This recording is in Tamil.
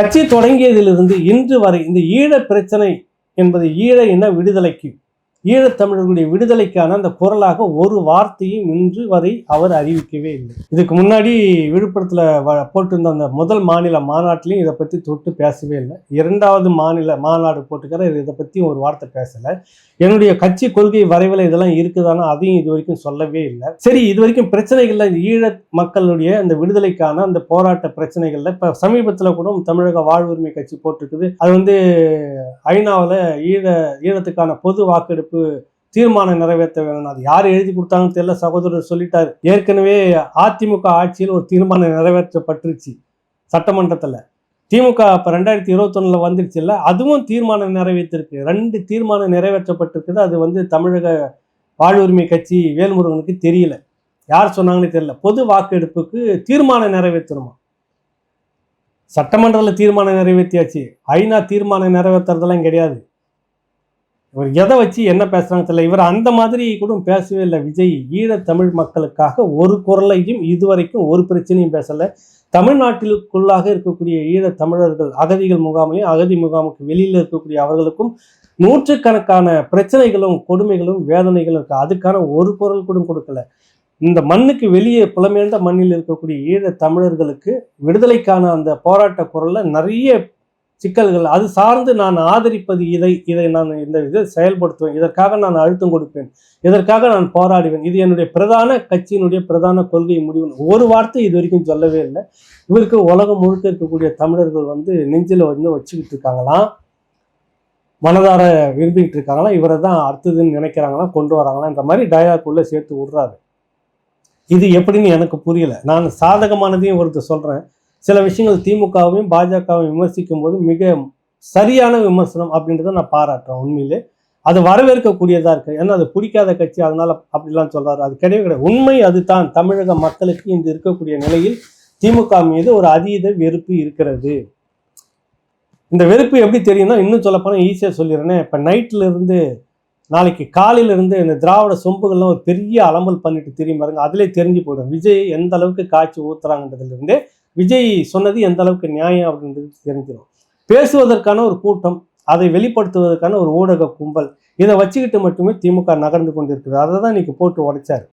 கட்சி தொடங்கியதிலிருந்து இன்று வரை இந்த ஈழ பிரச்சனை என்பது ஈழ இன விடுதலைக்கு ஈழத்தமிழர்களுடைய விடுதலைக்கான அந்த குரலாக ஒரு வார்த்தையும் இன்று வரை அவர் அறிவிக்கவே இல்லை. இதுக்கு முன்னாடி விழுப்புரத்தில் வ- போட்டிருந்த அந்த முதல் மாநில மாநாட்டிலையும் இதை பற்றி தொட்டு பேசவே இல்லை. இரண்டாவது மாநில மாநாடு போட்டுக்கிற இதை பற்றி ஒரு வார்த்தை பேசலை. என்னுடைய கட்சி கொள்கை வரைவில் இதெல்லாம் இருக்குதானா அதையும் இது வரைக்கும் சொல்லவே இல்லை. சரி இது வரைக்கும் பிரச்சனைகள்ல ஈழ மக்களுடைய அந்த விடுதலைக்கான அந்த போராட்ட பிரச்சனைகள்ல இப்போ சமீபத்தில் கூட தமிழக வாழ்வுரிமை கட்சி போட்டிருக்குது. அது வந்து ஐநாவில் ஈழ ஈழத்துக்கான பொது வாக்கெடுப்பு தீர்மானம் நிறைவேற்ற வேணும் அது யார் எழுதி கொடுத்தாங்கன்னு தெரியல சகோதரர் சொல்லிட்டார். ஏற்கனவே அதிமுக ஆட்சியில் ஒரு தீர்மானம் நிறைவேற்றப்பட்டுருச்சு சட்டமன்றத்தில். திமுக இப்போ ரெண்டாயிரத்தி இருபத்தொன்னில் வந்துருச்சுல்ல அதுவும் தீர்மானம் நிறைவேற்றிருக்கு. ரெண்டு தீர்மானம் நிறைவேற்றப்பட்டிருக்குது. அது வந்து தமிழக வாழ்வுரிமை கட்சி வேல்முருகனுக்கு தெரியல. யார் சொன்னாங்கன்னு தெரியல. பொது வாக்கெடுப்புக்கு தீர்மானம் நிறைவேற்றணுமா? சட்டமன்றத்தில் தீர்மானம் நிறைவேற்றியாச்சு. ஐநா தீர்மானம் நிறைவேற்றுறதெல்லாம் கிடையாது. இவர் எதை வச்சு என்ன பேசுறாங்க தெரியல. இவர் அந்த மாதிரி கூட பேசவே இல்லை விஜய். ஈழத்தமிழ் மக்களுக்காக ஒரு குரலையும் இதுவரைக்கும் ஒரு பிரச்சனையும் பேசலை. தமிழ்நாட்டிற்குள்ளாக இருக்கக்கூடிய ஈழத் தமிழர்கள் அகதிகள் முகாமையும் அகதி முகாமுக்கு வெளியில் இருக்கக்கூடிய அவர்களுக்கும் நூற்றுக்கணக்கான பிரச்சனைகளும் கொடுமைகளும் வேதனைகளும் இருக்கு. அதுக்கான ஒரு குரல் கூட கொடுக்கல. இந்த மண்ணுக்கு வெளியே புலமேர்ந்த மண்ணில் இருக்கக்கூடிய ஈழத் தமிழர்களுக்கு விடுதலைக்கான அந்த போராட்ட குரலில் நிறைய சிக்கல்கள் அது சார்ந்து நான் ஆதரிப்பது இதை இதை நான் இந்த இதை செயல்படுத்துவேன். இதற்காக நான் அழுத்தம் கொடுப்பேன். இதற்காக நான் போராடுவேன். இது என்னுடைய பிரதான கட்சியினுடைய பிரதான கொள்கை முடிவு. ஒரு வார்த்தை இது வரைக்கும் சொல்லவே இல்லை. இவருக்கு உலகம் முழுக்க இருக்கக்கூடிய தமிழர்கள் வந்து நெஞ்சில் வந்து வச்சுக்கிட்டு இருக்காங்களாம் மனதார விரும்பிக்கிட்டு இருக்காங்களாம் இவரை தான் அடுத்ததுன்னு நினைக்கிறாங்களாம் கொண்டு வராங்களான்ற மாதிரி டயாக்குள்ளே சேர்த்து விடுறாரு. இது எப்படின்னு எனக்கு புரியல. நான் சாதகமானதையும் ஒருத்தர் சொல்கிறேன் சில விஷயங்கள் திமுகவையும் பாஜகவையும் விமர்சிக்கும் போது மிக சரியான விமர்சனம் அப்படின்றத நான் பாராட்டுறேன் உண்மையிலே. அது வரவேற்கக்கூடியதாக இருக்கு. ஏன்னா அது பிடிக்காத கட்சி அதனால அப்படிலாம் சொல்றாரு. அது கிடையவே கிடையாது. உண்மை அதுதான். தமிழக மக்களுக்கு இன்று இருக்கக்கூடிய நிலையில் திமுக மீது ஒரு அதீத வெறுப்பு இருக்கிறது. இந்த வெறுப்பு எப்படி தெரியும்னா இன்னும் சொல்லப்போனால் ஈஸியாக சொல்லிடுறேனே. இப்போ நைட்ல இருந்து நாளைக்கு காலையிலேருந்து இந்த திராவிட சொம்புகள்லாம் ஒரு பெரிய அலம்பல் பண்ணிட்டு தெரியும் பாருங்க. அதிலே தெரிஞ்சு போயிடும். விஜய் எந்த அளவுக்கு காய்ச்சி ஊத்துறாங்கன்றதுலேருந்தே விஜய் சொன்னது எந்த அளவுக்கு நியாயம் அப்படின்றது தெரிஞ்சிடும். பேசுவதற்கான ஒரு கூட்டம் அதை வெளிப்படுத்துவதற்கான ஒரு ஊடக கும்பல் இதை வச்சுக்கிட்டு மட்டுமே திமுக நகர்ந்து கொண்டிருக்குது அதை தான் இன்னைக்கு போட்டு உடைச்சாரு.